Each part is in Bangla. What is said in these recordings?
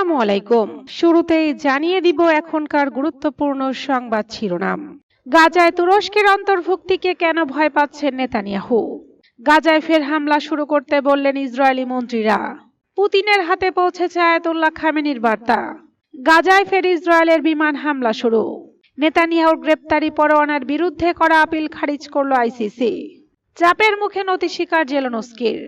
আসসালামু আলাইকুম। শুরুতেই জানিয়ে দিব এখনকার গুরুত্বপূর্ণ সংবাদ শিরোনাম। গাজায় তুরস্কের অন্তর্ভুক্তিকে কেন ভয় পাচ্ছেন নেতানিয়াহু? গাজায় ফের হামলা শুরু করতে বললেন ইসরায়েলি মন্ত্রীরা। পুতিনের হাতে পৌঁছেছে আয়াতুল্লাহ খামেনির বার্তা। গাজায় ফের ইসরায়েলের বিমান হামলা শুরু। নেতানিয়াহুর গ্রেপ্তারি পরোয়ানার বিরুদ্ধে করা আপিল খারিজ করল আইসিসি। চাপের মুখে নতি স্বীকার জেলনস্কির।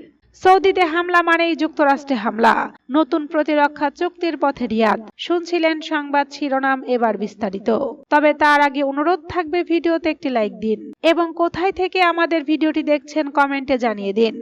সৌদিতে হামলা মানেই যুক্তরাষ্ট্রে হামলা। নতুন প্রতিরক্ষা চুক্তির পথে রিয়াদ। শুনছিলেন সংবাদ শিরোনাম এবার বিস্তারিত। তবে তার আগে অনুরোধ থাকবে ভিডিওতে একটি লাইক দিন। এবং কোথায় থেকে আমাদের ভিডিওটি দেখছেন কমেন্টে জানিয়ে দিন।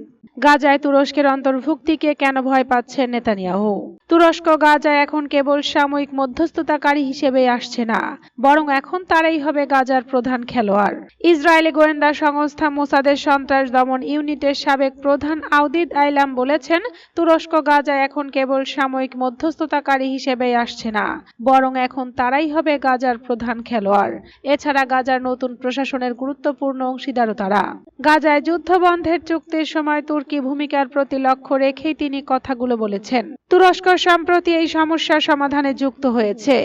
গাজায় তুরস্কের অন্তর্ভুক্তিকে কেন ভয় পাচ্ছেন নেতানিয়াহু? তুরস্ক গাজায় এখন কেবল সাময়িক মধ্যস্থতাকারী হিসেবে আসছে না, বরং এখন তারাই হবে গাজার প্রধান খেলোয়াড়। ইসরায়েলি গোয়েন্দা সংস্থা মোসাদের সন্ত্রাস দমন ইউনিটের সাবেক প্রধান আউদিদ আইলাম বলেছেন, তুরস্ক গাজায় এখন কেবল সাময়িক মধ্যস্থতাকারী হিসেবে আসছে না, বরং এখন তারাই হবে গাজার প্রধান খেলোয়াড়। এছাড়া গাজার নতুন প্রশাসনের গুরুত্বপূর্ণ অংশীদারও তারা। গাজায় যুদ্ধবন্ধের চুক্তির সময় তুর্কি ভূমিকার প্রতি লক্ষ্য রেখেই তিনি কথাগুলো বলেছেন। তুরস্ক সম্প্রতি এই সমস্যার সমাধানে যুক্ত হয়েছে।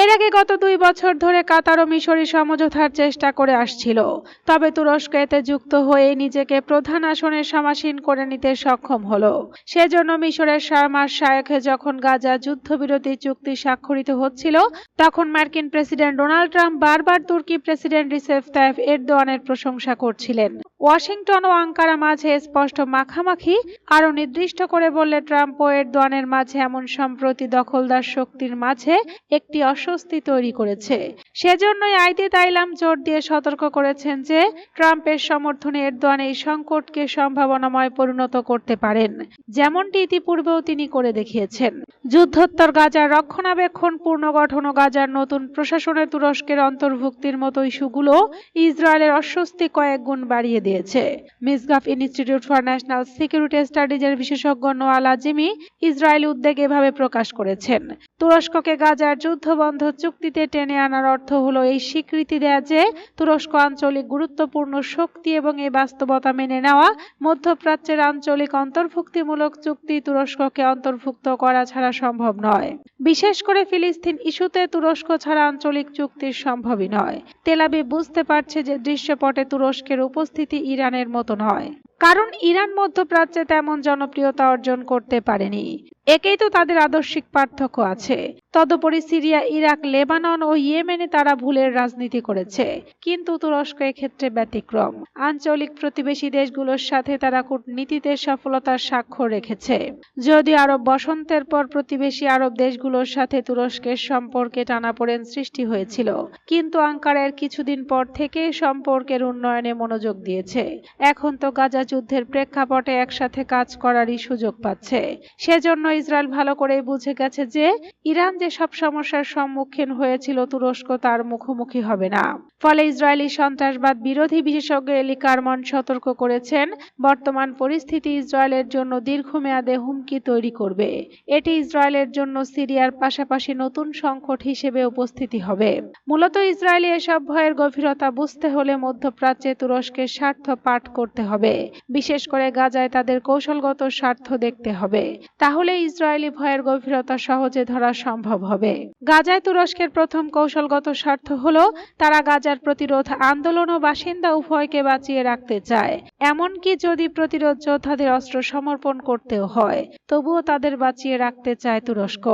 এর আগে গত দুই বছর ধরে কাতার ও মিশরি সমঝোতার চেষ্টা করে আসছিল। তবে তুরস্ক এতে যুক্ত হয়ে নিজেকে প্রধান আসনে সমাসীন করে নিতে সক্ষম হলো। সেজন্য মিশরের শারমার শায়েখে যখন গাজা যুদ্ধবিরতি চুক্তি স্বাক্ষরিত হচ্ছিল, তখন মার্কিন প্রেসিডেন্ট ডোনাল্ড ট্রাম্প বারবার তুর্কি প্রেসিডেন্ট রিসেফ তাইফ এরদোয়ানের প্রশংসা করছিলেন। ওয়াশিংটন ও আঙ্কারা মাঝে স্পষ্ট মাখামাখি, আরও নির্দিষ্ট করে বললে ট্রাম্প ও এরদোয়ানের মাঝে এমন সম্প্রতি দখলদার শক্তির মাঝে একটি অস্বস্তি তৈরি করেছে। সেজন্যই আইতে তাইলাম জোর দিয়ে সতর্ক করেছেন যে, ট্রাম্পের সমর্থনে এরদোয়ান এই সংকটকে সম্ভাবনাময় পরিণত করতে পারেন, যেমনটি ইতিপূর্বেও তিনি করে দেখিয়েছেন। যুদ্ধোত্তর গাজার রক্ষণাবেক্ষণ, পুনর্গঠন ও গাজার নতুন প্রশাসনে তুরস্কের অন্তর্ভুক্তির মতো ইস্যুগুলো ইসরায়েলের অস্বস্তি কয়েক গুণ বাড়িয়ে দিয়েছে। Misgav institute for national security স্টাডিজের বিশেষজ্ঞ নোয়াল আজিমি ইসরায়েলি উদ্বেগ এভাবে প্রকাশ করেছেন। তুরস্ককে গাজার যুদ্ধবন্ধ চুক্তিতে টেনে আনার অর্থ হলো এই স্বীকৃতি দেয়া যে, তুরস্ক আঞ্চলিক গুরুত্বপূর্ণ শক্তি এবং এই বাস্তবতা মেনে নেওয়া মধ্যপ্রাচ্যের আঞ্চলিক অন্তর্ভুক্তিমূলক চুক্তি তুরস্ককে অন্তর্ভুক্ত করা ছাড়া সম্ভব নয়। বিশেষ করে ফিলিস্তিন ইস্যুতে তুরস্ক ছাড়া আঞ্চলিক চুক্তির সম্ভবই নয়। তেলাবি বুঝতে পারছে যে দৃশ্যপটে তুরস্কের উপস্থিতি ইরানের মতো নয় কারণ ইরান মধ্যপ্রাচ্যে তেমন জনপ্রিয়তা অর্জন করতে পারেনি। একেই তো তাদের আদর্শিক পার্থক্য আছে। তদুপরি সিরিয়া, ইরাক, লেবানন ও ইয়েমেনে তারা ভুলের রাজনীতি করেছে। কিন্তু তুরস্ক এক্ষেত্রে ব্যতিক্রম। আঞ্চলিক প্রতিবেশী দেশগুলোর সাথে তারা কূটনীতিতে সফলতার স্বাক্ষর রেখেছে। যদি আরব বসন্তের পর প্রতিবেশী আরব দেশগুলোর সাথে তুরস্কের সম্পর্কে টানাপোড়েন সৃষ্টি হয়েছিল, কিন্তু আঙ্কারের কিছুদিন পর থেকে সম্পর্কের উন্নয়নে মনোযোগ দিয়েছে। এখন তো গাজা যুদ্ধের প্রেক্ষাপটে একসাথে কাজ করারই সুযোগ পাচ্ছে। সেজন্য ইসরায়েল ভালো করেই বুঝে গেছে যে, ইরান যে সব সমস্যার সম্মুখীন হয়েছিল তুরস্ক তার মুখোমুখি হবে না। ফলে ইসরায়েলি সন্ত্রাসবাদ বিরোধী বিশেষজ্ঞ এলি কারমন সতর্ক করেছেন, বর্তমান পরিস্থিতি ইসরায়েলের জন্য দীর্ঘমেয়াদে হুমকি তৈরি করবে। এটি ইসরায়েলের জন্য সিরিয়ার পাশাপাশি নতুন সংকট হিসেবে উপস্থিতি হবে। মূলত ইসরায়েলি এসব ভয়ের গভীরতা বুঝতে হলে মধ্যপ্রাচ্যে তুরস্কের স্বার্থ পাঠ করতে হবে। বিশেষ করে গাজায় তাদের কৌশলগত স্বার্থ দেখতে হবে। তাহলে ইসরায়েলি ভয়ের গভীরতা সহজে ধরা সম্ভব হবে। গাজায় তুরস্কের প্রথম কৌশলগত স্বার্থ হলো, তারা গাজার প্রতিরোধ আন্দোলন ও বাসিন্দা উভয়কে বাঁচিয়ে রাখতে চায়। এমনকি যদি প্রতিরোধ যোদ্ধাদের অস্ত্র সমর্পণ করতেও হয়, তবুও তাদের বাঁচিয়ে রাখতে চায় তুরস্ক।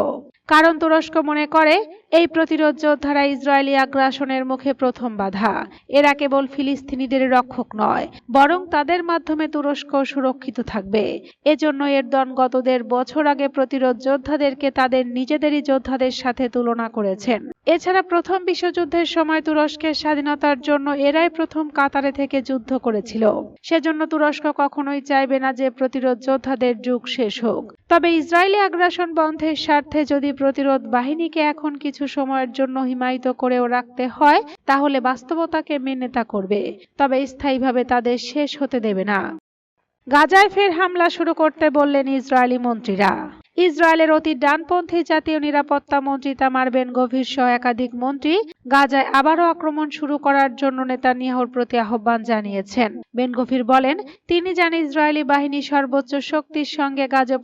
কারণ তুরস্ক মনে করে, এই প্রতিরোধ যোদ্ধারা ইসরায়েলি আগ্রাসনের মুখে প্রথম বাধা। এরা কেবল ফিলিস্তিনিদের রক্ষক নয়, বরং তাদের মাধ্যমে তুরস্ক সুরক্ষিত থাকবে। এজন্য এরদন গত দেড় বছর আগে প্রতিরোধ যোদ্ধাদেরকে তাদের নিজেদেরই যোদ্ধাদের সাথে তুলনা করেছেন। এছাড়া প্রথম বিশ্বযুদ্ধের সময় তুরস্কের স্বাধীনতার জন্য এরাই প্রথম কাতারে থেকে যুদ্ধ করেছিল। সেজন্য তুরস্ক কখনোই চাইবে না যে প্রতিরোধ যোদ্ধাদের যুগ শেষ হোক। তবে ইসরায়েলি আগ্রাসন বন্ধের স্বার্থে যদি প্রতিরোধ বাহিনীকে এখন কিছু সময়ের জন্য হিমায়িত করেও রাখতে হয়, তাহলে বাস্তবতাকে মেনে তা করবে। তবে স্থায়ীভাবে তাদের শেষ হতে দেবে না। গাজায় ফের হামলা শুরু করতে বললেন ইসরায়েলি মন্ত্রীরা। ইসরায়েলের অতি ডানপন্থী জাতীয় নিরাপত্তা মন্ত্রী তামার বেন গভীর সহ একাধিক মন্ত্রী গাজায় আবারও আক্রমণ শুরু করার জন্য নেতানিয়াহুর প্রতি আহ্বান জানিয়েছেন। বেন গভীর বলেন, তিনি জান ইসরায়েলি বাহিনী সর্বোচ্চ শক্তির সঙ্গে গাজা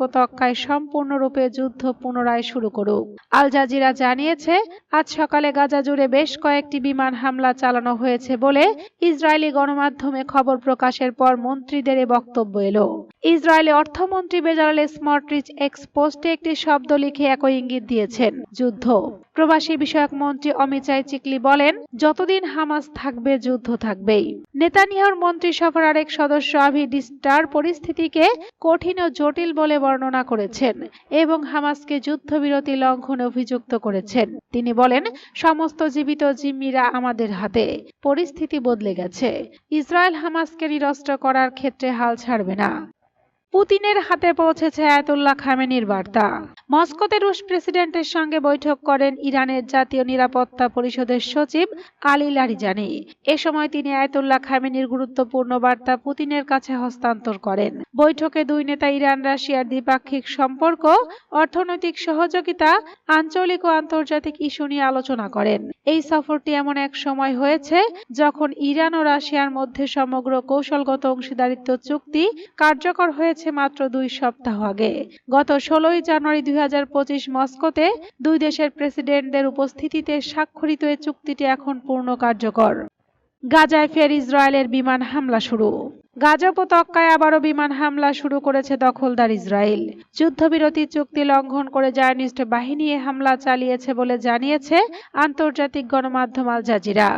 সম্পূর্ণরূপে যুদ্ধ পুনরায় শুরু করুক। আল জাজিরা জানিয়েছে, আজ সকালে গাজা জুড়ে বেশ কয়েকটি বিমান হামলা চালানো হয়েছে বলে ইসরায়েলি গণমাধ্যমে খবর প্রকাশের পর মন্ত্রীদের এ বক্তব্য এলো। ইসরায়েলি অর্থমন্ত্রী বেজারাল স্মর্ট্রিচ এক্স পোস্টে একটি শব্দ লিখে একই ইঙ্গিত দিয়েছেন, যুদ্ধ। প্রবাসী বিষয়ক মন্ত্রী অমিচাই চিকলি বলেন, যতদিন হামাস থাকবে, যুদ্ধ থাকবেই। নেতানিয়াহুর মন্ত্রিসভার আরেক সদস্য আভি ডিস্টার পরিস্থিতিকে কঠিন ও জটিল বলে বর্ণনা করেছেন এবং হামাসকে যুদ্ধবিরতি লঙ্ঘনে অভিযুক্ত করেছেন। তিনি বলেন, সমস্ত জীবিত জিম্মিরা আমাদের হাতে। পরিস্থিতি বদলে গেছে। ইসরায়েল হামাসকে নিরস্ত্র করার ক্ষেত্রে হাল ছাড়বে না। পুতিনের হাতে পৌঁছেছে আয়াতুল্লাহ খামেনির বার্তা। মস্কোতে রুশ প্রেসিডেন্টের সঙ্গে বৈঠক করেন ইরানের জাতীয় নিরাপত্তা পরিষদের সচিব আলী লারিজানি। এ সময় তিনি আয়াতুল্লাহ খামেনির গুরুত্বপূর্ণ বার্তা পুতিনের কাছে হস্তান্তর করেন। বৈঠকে দুই নেতা ইরান, রাশিয়ার দ্বিপাক্ষিক সম্পর্ক, অর্থনৈতিক সহযোগিতা, আঞ্চলিক ও আন্তর্জাতিক ইস্যু নিয়ে আলোচনা করেন। এই সফরটি এমন এক সময় হয়েছে যখন ইরান ও রাশিয়ার মধ্যে সমগ্র কৌশলগত অংশীদারিত্ব চুক্তি কার্যকর হয়েছে মাত্র দুই সপ্তাহ আগে। গত ষোলোই জানুয়ারি দুই হাজার পঁচিশ মস্কোতে দুই দেশের প্রেসিডেন্টদের উপস্থিতিতে স্বাক্ষরিত এই চুক্তিটি এখন পূর্ণ কার্যকর। গাজায় ফের ইসরায়েলের বিমান হামলা শুরু। গাজা উপত্যকায় আবারও বিমান হামলা শুরু করেছে দখলদার ইসরায়েল। যুদ্ধবিরতি চুক্তি লঙ্ঘন করে জায়নিস্ট বাহিনী এ হামলা চালিয়েছে বলে জানিয়েছে আন্তর্জাতিক গণমাধ্যম আল জাজিরা।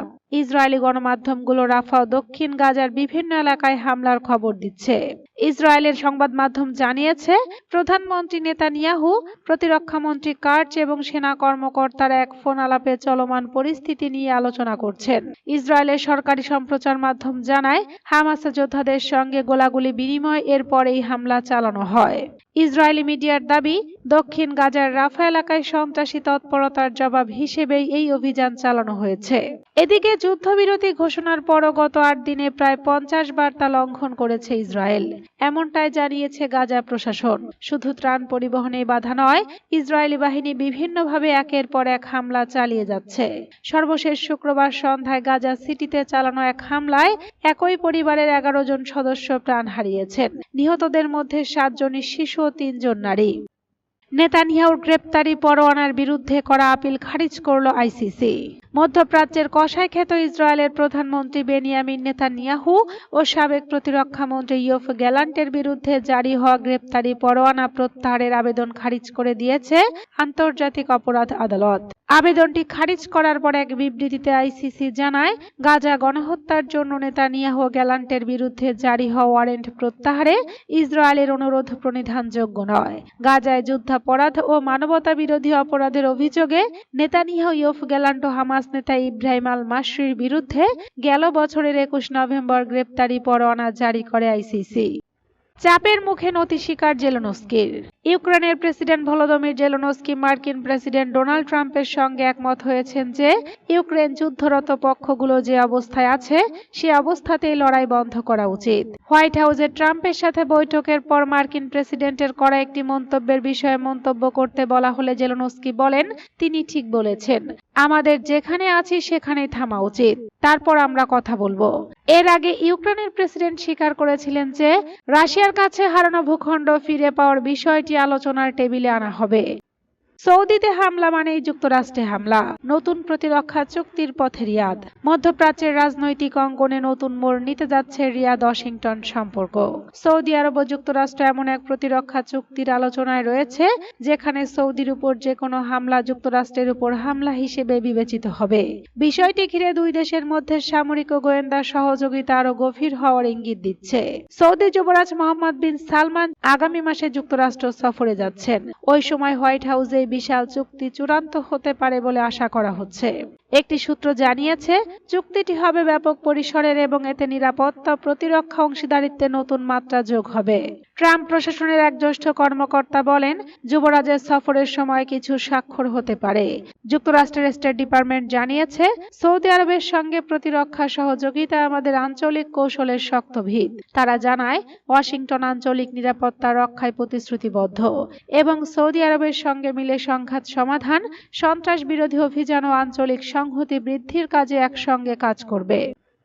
ইসরায়েলি গণমাধ্যমগুলো রাফা দক্ষিণ গাজার বিভিন্ন এলাকায় হামলার খবর দিচ্ছে। ইসরায়েলের সংবাদ মাধ্যম জানিয়েছে, প্রধানমন্ত্রী নেতানিয়াহু, প্রতিরক্ষা মন্ত্রী কার্চ এবং সেনা কর্মকর্তারা এক ফোন আলাপে চলমান পরিস্থিতি নিয়ে আলোচনা করছেন। ইসরায়েলের সরকারি সম্প্রচার মাধ্যম জানায় হামাসে যোদ্ধাদের সঙ্গে গোলাগুলি বিনিময় এরপর এই হামলা চালানো হয়। ইসরায়েলি মিডিয়ার দাবি, দক্ষিণ গাজার রাফা এলাকায় সন্ত্রাসী তৎপরতার জবাব হিসেবেই এই অভিযান চালানো হয়েছে। এদিকে যুদ্ধবিরতি ঘোষণার পরও গত আট দিনে প্রায় পঞ্চাশ বার তা লঙ্ঘন করেছে ইসরায়েল। এমনটাই জানিয়েছে গাজা প্রশাসন। শুধু ত্রাণ পরিবহনে বাধা নয়, ইসরায়েলি বাহিনী বিভিন্নভাবে একের পর এক হামলা চালিয়ে যাচ্ছে। সর্বশেষ শুক্রবার সন্ধ্যায় গাজা সিটিতে চালানো এক হামলায় একই পরিবারের এগারো জন সদস্য প্রাণ হারিয়েছেন। নিহতদের মধ্যে সাতজনই শিশু ও তিনজন নারী। নেতানিয়াহুর গ্রেপ্তারি পরোয়ানার বিরুদ্ধে করা আপিল খারিজ করল আইসিসি। মধ্যপ্রাচ্যের কষাই খ্যাত ইসরায়েলের প্রধানমন্ত্রী বেনিয়ামিন নেতানিয়াহু ও সাবেক প্রতিরক্ষা মন্ত্রী ইয়োফ গ্যালান্টের বিরুদ্ধে জারি হওয়া গ্রেপ্তারি পরোয়ানা প্রত্যাহারের আবেদন খারিজ করে দিয়েছে আন্তর্জাতিক অপরাধ আদালত। আবেদনটি খারিজ করার পর এক বিবৃতিতে আইসিসি জানায়, গাজা গণহত্যার জন্য নেতানিয়াহু গ্যালান্টের বিরুদ্ধে জারি হওয়া ওয়ারেন্ট প্রত্যাহারে ইসরায়েলের অনুরোধ প্রণিধানযোগ্য নয়। গাজায় যুদ্ধাপরাধ ও মানবতা বিরোধী অপরাধের অভিযোগে নেতানিয়াহু, ইয়োফ গ্যালান্ট ও হামাস নেতা ইব্রাহিম আল মাসরির বিরুদ্ধে গেল বছরের একুশ নভেম্বর গ্রেপ্তারি পরোয়ানা জারি করে আইসিসি। চাপের মুখে নতি স্বীকার জেলোনস্কির। ইউক্রেনের প্রেসিডেন্ট ভলোদমির জেলোনস্কি মার্কিন প্রেসিডেন্ট ডোনাল্ড ট্রাম্পের সঙ্গে একমত হয়েছেন যে, ইউক্রেন যুদ্ধরত পক্ষগুলো যে অবস্থায় আছে, সে অবস্থাতেই লড়াই বন্ধ করা উচিত। হোয়াইট হাউসে ট্রাম্পের সাথে বৈঠকের পর মার্কিন প্রেসিডেন্টের করা একটি মন্তব্যের বিষয়ে মন্তব্য করতে বলা হলে জেলোনস্কি বলেন, তিনি ঠিক বলেছেন। আমাদের যেখানে আছি, সেখানেই থামা উচিত। তারপর আমরা কথা বলব। এর আগে ইউক্রেনের প্রেসিডেন্ট স্বীকার করেছিলেন যে রাশিয়ার কাছে হারানো ভূখণ্ড ফিরে পাওয়ার বিষয়টি আলোচনার টেবিলে আনা হবে। সৌদিতে হামলা মানেই যুক্তরাষ্ট্রে হামলা। নতুন প্রতিরক্ষা চুক্তির পথে রিয়াদ। মধ্যপ্রাচ্যের রাজনৈতিক অঙ্গনে নতুন মোড় নিতে যাচ্ছে রিয়াদ ওয়াশিংটন সম্পর্ক। সৌদি আরব ও যুক্তরাষ্ট্র এমন এক প্রতিরক্ষা চুক্তির আলোচনায় রয়েছে, যেখানে সৌদির উপর যে কোনো হামলা যুক্তরাষ্ট্রের উপর হামলা হিসেবে বিবেচিত হবে। বিষয়টি ঘিরে দুই দেশের মধ্যে সামরিক ও গোয়েন্দা সহযোগিতা আরও গভীর হওয়ার ইঙ্গিত দিচ্ছে। সৌদি যুবরাজ মোহাম্মদ বিন সালমান আগামী মাসে যুক্তরাষ্ট্র সফরে যাচ্ছেন। ওই সময় হোয়াইট হাউসে বিশাল চুক্তি চূড়ান্ত হতে পারে বলে আশা করা হচ্ছে। একটি সূত্র জানিয়েছে, চুক্তিটি হবে ব্যাপক পরিসরের এবং এতে নিরাপত্তা প্রতিরক্ষা অংশীদারিত্বে নতুন মাত্রা যোগ হবে। ট্রাম্প প্রশাসনের এক জ্যেষ্ঠ কর্মকর্তা বলেন, যুবরাজের সফরের সময় কিছু স্বাক্ষর হতে পারে। যুক্তরাষ্ট্রের স্টেট ডিপার্টমেন্ট জানিয়েছে, সৌদি আরবের সঙ্গে প্রতিরক্ষা সহযোগিতা আমাদের আঞ্চলিক কৌশলের শক্ত ভিত। তারা জানায়, ওয়াশিংটন আঞ্চলিক নিরাপত্তা রক্ষায় প্রতিশ্রুতিবদ্ধ এবং সৌদি আরবের সঙ্গে মিলে সংঘাত সমাধান, সন্ত্রাস বিরোধী অভিযান ও আঞ্চলিক সংহতি বৃদ্ধির কাজে একসঙ্গে কাজ করবে।